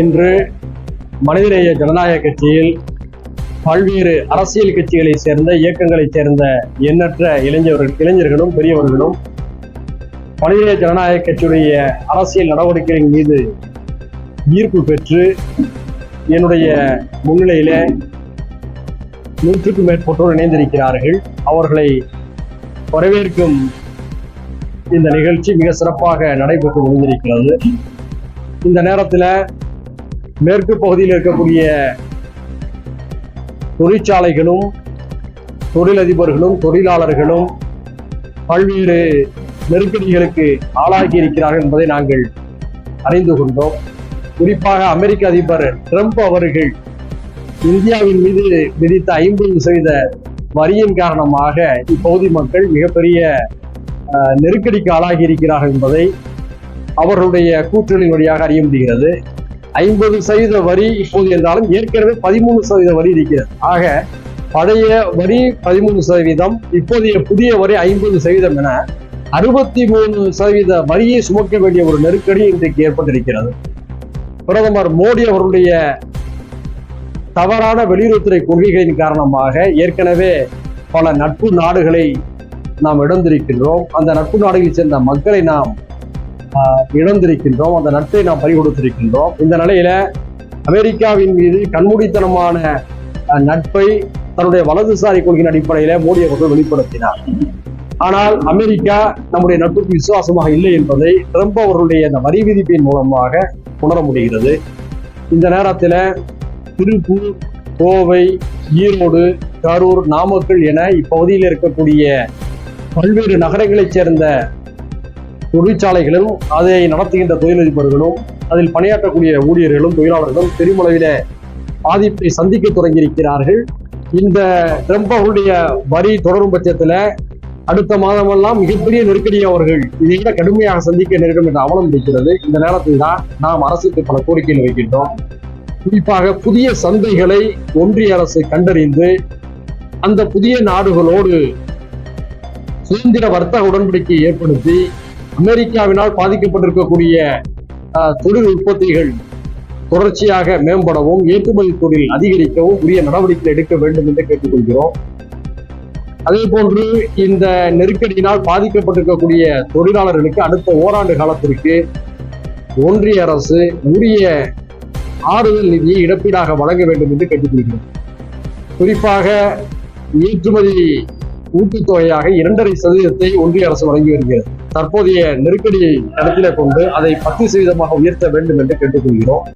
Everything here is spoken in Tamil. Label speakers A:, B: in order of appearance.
A: இன்று மனிதநேய ஜனநாயக கட்சியில் பல்வேறு அரசியல் கட்சிகளைச் சேர்ந்த இயக்கங்களைச் சேர்ந்த எண்ணற்ற இளைஞர்கள் இளைஞர்களும் பெரியவர்களும் மனிதநேய ஜனநாயக கட்சியுடைய அரசியல் நடவடிக்கைகளின் மீது ஈர்ப்பு பெற்று என்னுடைய முன்னிலையில நூற்றுக்கும் மேற்பட்டோர் இணைந்திருக்கிறார்கள். அவர்களை வரவேற்கும் இந்த நிகழ்ச்சி மிக சிறப்பாக நடைபெற்று முடிந்திருக்கிறது. இந்த நேரத்தில் மேற்கு பகுதியில் இருக்கக்கூடிய தொழிற்சாலைகளும் தொழிலதிபர்களும் தொழிலாளர்களும் பல்வேறு நெருக்கடிகளுக்கு ஆளாகி இருக்கிறார்கள் என்பதை நாங்கள் அறிந்து கொண்டோம். குறிப்பாக அமெரிக்க அதிபர் ட்ரம்ப் அவர்கள் இந்தியாவின் மீது விதித்த ஐம்பது சதவீத வரியின் காரணமாக இப்பகுதி மக்கள் மிகப்பெரிய அஹ், நெருக்கடிக்கு ஆளாகி இருக்கிறார்கள் என்பதை அவர்களுடைய கூற்றுகளின் வழியாக அறிய முடிகிறது. ஐம்பது சதவீத வரி இப்போது என்றாலும் ஏற்கனவே பதிமூணு சதவீத வரி இருக்கிறது. ஆக பழைய வரி பதிமூணு சதவீதம் இப்போதைய புதிய வரி ஐம்பது சதவீதம் என அறுபத்தி மூணு சதவீத வரியை சுமக்க வேண்டிய ஒரு நெருக்கடி இன்றைக்கு ஏற்பட்டிருக்கிறது. பிரதமர் மோடி அவருடைய தவறான வெளியுறவுத்துறை கொள்கைகளின் காரணமாக ஏற்கனவே பல நட்பு நாடுகளை நாம் இழந்திருக்கின்றோம். அந்த நட்பு நாடுகளைச் சேர்ந்த மக்களை நாம் இழந்திருக்கின்றோம். அந்த நட்பை நாம் பறிகொடுத்திருக்கின்றோம். இந்த நிலையில அமெரிக்காவின் மீது கண்மூடித்தனமான நட்பை தன்னுடைய வலதுசாரி கொள்கையின் அடிப்படையில மோடி அவர்கள் வெளிப்படுத்தினார். ஆனால் அமெரிக்கா நம்முடைய நட்புக்கு விசுவாசமாக இல்லை என்பதை ட்ரம்ப் அவர்களுடைய இந்த வரி விதிப்பின் மூலமாக உணர முடிகிறது. இந்த நேரத்தில் திருப்பூர் கோவை ஈரோடு கரூர் நாமக்கல் என இப்பகுதியில் இருக்கக்கூடிய பல்வேறு நகரங்களைச் சேர்ந்த தொழிற்சாலைகளும் அதை நடத்துகின்ற தொழிலதிபர்களும் அதில் பணியாற்றக்கூடிய ஊழியர்களும் தொழிலாளர்களும் பெருமளவில பாதிப்பை சந்திக்க தொடங்கியிருக்கிறார்கள். இந்த ட்ரம்ப் அவருடைய வரி தொடரும் பட்சத்தில் அடுத்த மாதமெல்லாம் மிகப்பெரிய நெருக்கடி அவர்கள் இதை விட கடுமையாக சந்திக்க நேரிடும் என்ற அவலம் இருக்கிறது. இந்த நேரத்தில் தான் நாம் அரசுக்கு பல கோரிக்கைகள் வைக்கின்றோம். குறிப்பாக புதிய சந்தைகளை ஒன்றிய அரசு கண்டறிந்து அந்த புதிய நாடுகளோடு சுதந்திர வர்த்தக உடன்படிக்கை ஏற்படுத்தி அமெரிக்காவினால் பாதிக்கப்பட்டிருக்கக்கூடிய தொழில் உற்பத்திகள் தொடர்ச்சியாக மேம்படவும் ஏற்றுமதி தொழில் அதிகரிக்கவும் உரிய நடவடிக்கை எடுக்க வேண்டும் என்று கேட்டுக்கொள்கிறோம். அதே போன்று இந்த நெருக்கடியினால் பாதிக்கப்பட்டிருக்கக்கூடிய தொழிலாளர்களுக்கு அடுத்த ஓராண்டு காலத்திற்கு ஒன்றிய அரசு உரிய ஆறுதல் நிதியை இழப்பீடாக வழங்க வேண்டும் என்று கேட்டுக்கொள்கிறோம். குறிப்பாக ஏற்றுமதி ஊக்கத்தொகையாக இரண்டரை சதவீதத்தை ஒன்றிய அரசு வழங்கி வருகிறது. தற்போதைய நெருக்கடியை கருத்திலே கொண்டு அதை பத்து சதவீதமாக உயர்த்த வேண்டும் என்று கேட்டுக்கொள்கிறோம்.